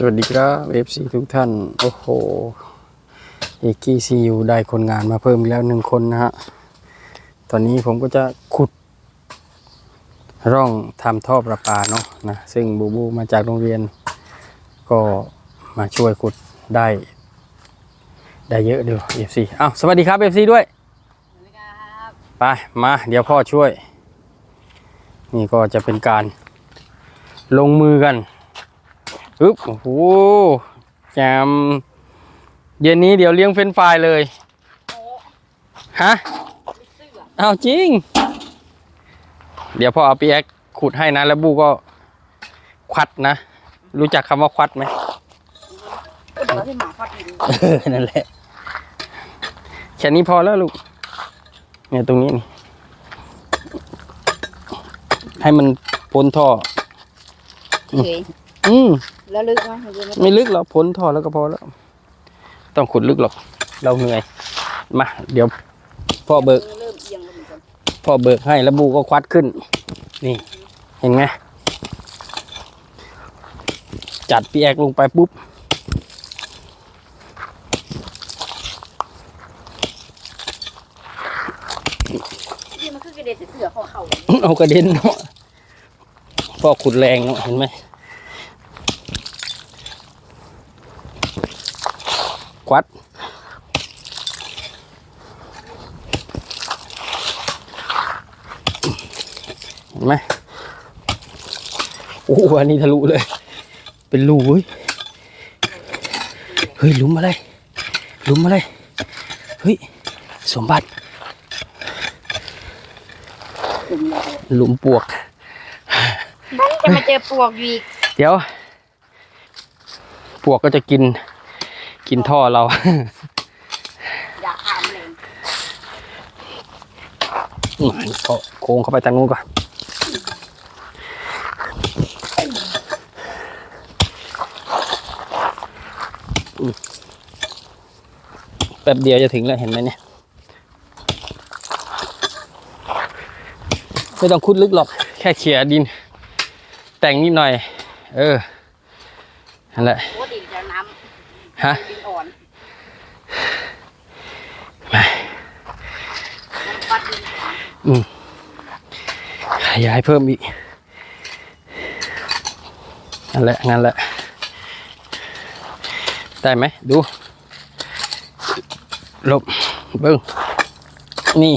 สวัสดีครับ FC ทุกท่าน โอ้โหเอกกี้ซียูได้คนงานมาเพิ่มอีกแล้วหนึ่งคนนะฮะ ตอนนี้ผมก็จะขุด ร่องทำท่อประปาเนาะนะ ซึ่งบูบูมาจากโรงเรียน ก็มาช่วยขุดได้ ได้เยอะเดียว FC อ้าวสวัสดีครับ FC ด้วยไป มา เดี๋ยวพ่อช่วย นี่ก็จะเป็นการลงมือกัน ปึ๊บโอ้โหแจมเย็นนี้เดี๋ยวเลี้ยงเฟรนช์ฟรายเลย ฮะอ้าวจริง เดี๋ยวพ่อเอาปีแอ็กขุดให้นะ แล้วบูก็ควัดนะ รู้จักคำว่าควัดไหมก็เดี๋ยวให้หมาฟัดดินเออนั่นแหละแค่นี้พอแล้วลูก เนี่ยตรงนี้นี่ ให้มันพ้นท่อเฉยอืม แล้วลึกไหมมันจะไม่ไม่ลึกหรอกพ้นท่อแล้วก็พอแล้ว ต้องขุดลึกหรอก เราเหนื่อย มา เดี๋ยว พ่อเบิก เริ่มเอียงแล้วเหมือนกันพ่อเบิกให้แล้วบูก็ควัดขึ้น นี่ เห็นไหมจัดปีแอกลงไปปุ๊บ ที่มันคือกระเด็นแต่เสือเขาเข่าเอากระเด็นเนาะพ่อขุดแรงเนาะเห็นไหม ควัด เห็นไหมโอ้โหอันนี้ทะลุเลย เป็นรูเว้ยเฮ้ยหลุมอะไรหลุมอะไรเฮ้ย สมบัติ หลุมปวก จะมาเจอปวกอยู่อีก เดี๋ยว ปวกก็จะกิน กินท่อเรา อย่าถามเลยอืมก็โค้งเข้าไปทางนู้นก่อนอืมแป๊บเดียวจะถึงแล้วเห็นไหมเนี่ย ไม่ต้องคุดลึกหรอก แค่เขี่ยดิน แต่งนิดหน่อย เออนั่นแหละ โอ้ดินจะน้ฮะำดินอ่อน ไป มันฟัดดิน อืมขยายเพิ่มอีกนั่นแหละนั่นแหละ ได้ไหมดูลบเบิ้งนี่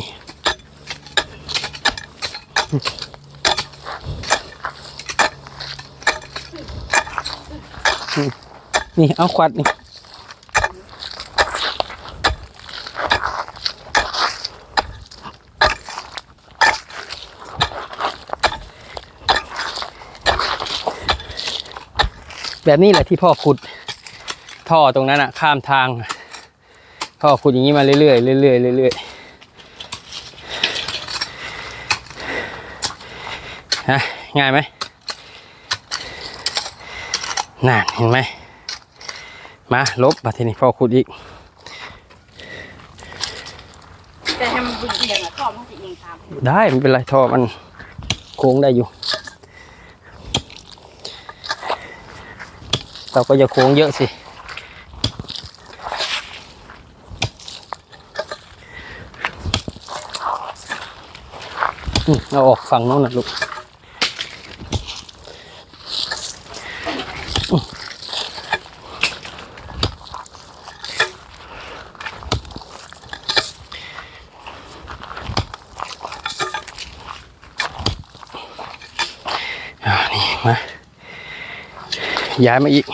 นี่ เอาควัดนี่ แบบนี้แหละที่พ่อขุดท่อตรงนั้นอะข้ามทาง พ่อขุดอย่างนี้มาเรื่อยๆเรื่อยๆเรื่อยๆฮะง่ายไหมน่นเห็นไหมมาลบมาทีนี้พ่อขุดอีกแต่ให้มันเอียงอะข้อมันจะเอียงตามได้ไม่เป็นไรท่อมันโค้งได้อยู่ เราก็จะโค้งเยอะสิอืมเอาออกฝั่งโน้นนะลูกอืมอ่านี่มา ย้ายมาอีก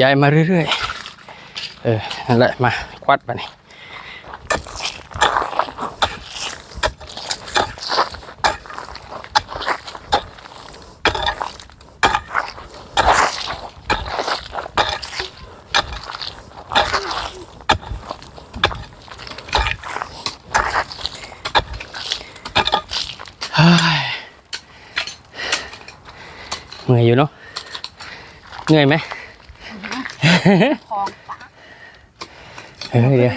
ย้ายมาเรื่อยๆ เออ นั่นแหละ มา ควัดไปนี่เฮ้ยเหนื่อยอยู่เนาะเหนื่อยไหมคลองปะเฮ้ยเดี๋ยว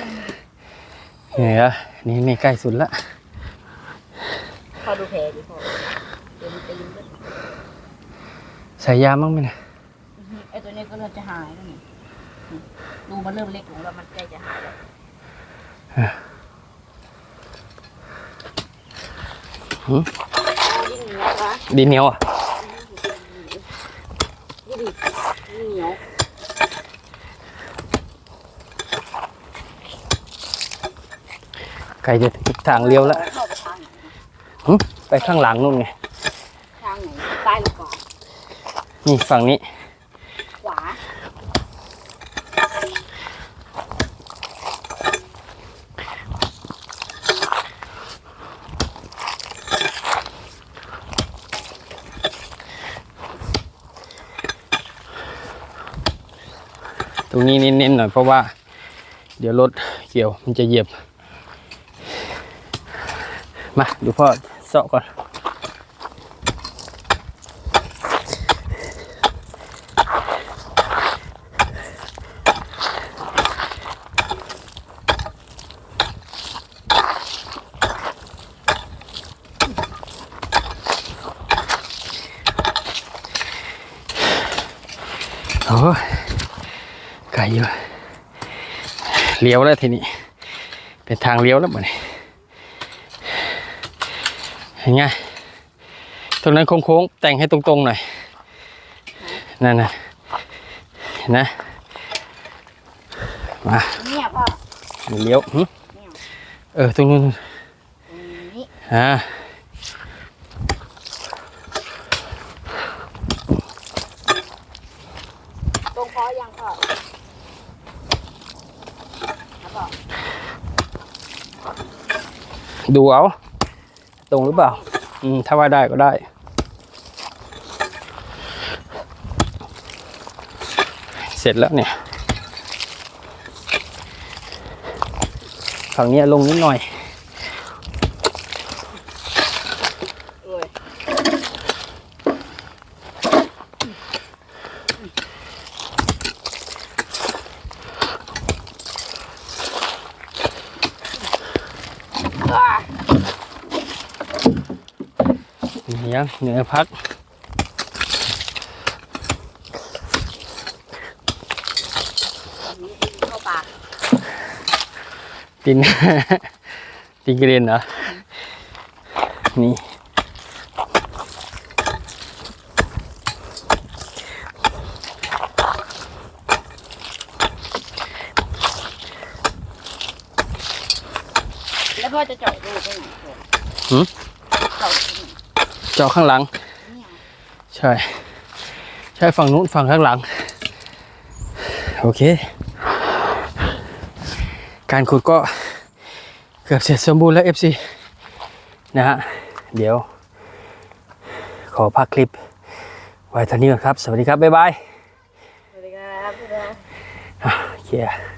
เหนื่อยแล้วนี่ไม่ใกล้สุดละพอดูแผลดิพอเดี๋ยวมันจะยืนใส่ยามั้งไหมนะไอ้ตัวนี้ก็เริ่มจะหายแล้วนี่ดูมันเริ่มเล็กลงแล้วมันใกล้จะหายแล้วหืมยิ่งเหนียววะดินเหนียวอะ ยิ่งดิยิ่ง เหนียวไก่จะถึงทางเลี้ยวแล้วเข้าไปทางไหนหึไปข้างหลังนู่นไง ทางไหนซ้ายหรือขวานี่ฝั่งนี้ รงนี้เน้นๆหน่อยเพราะว่า เดี๋ยวรถเกี่ยวมันจะเหยียบ มาดูพ่อเสาะก่อนโอ้ ไกลอยู่เลี้ยวแล้วทีนี้ เป็นทางเลี้ยวแล้วหมดนี่เห็นไงตรงนั้นโค้งๆแต่งให้ตรงๆหน่อยนั่นน่ะเห็นนะมาเนี่ยพ่อเลี้ยวหึเนี่ยเออตรงนู้นตรงนี้อ่าตรงพอยังพ่อแล้วก็ ดูเอา ตรงหรือเปล่า อืม ถ้าว่าได้ก็ได้ เสร็จแล้วเนี่ย ฝั่งเนี้ยลงนิดหน่อย ยังเหนือพักเข้าปากตินตินกระเด็นเหรอ นี่แล้วพ่อจะเจาะรูไปไหนพ่อหืมเจาะตรงไหน เจาะข้างหลังเนี่ยใช่ ใช่ฝั่งนู้นฝั่งข้างหลัง โอเค การขุดก็เกือบเสร็จสมบูรณ์แล้ว FC นะฮะ เดี๋ยว ขอพักคลิป ไว้เท่านี้ก่อนครับ สวัสดีครับ บ๊ายบาย สวัสดีครับพี่ดาอะเคลียร์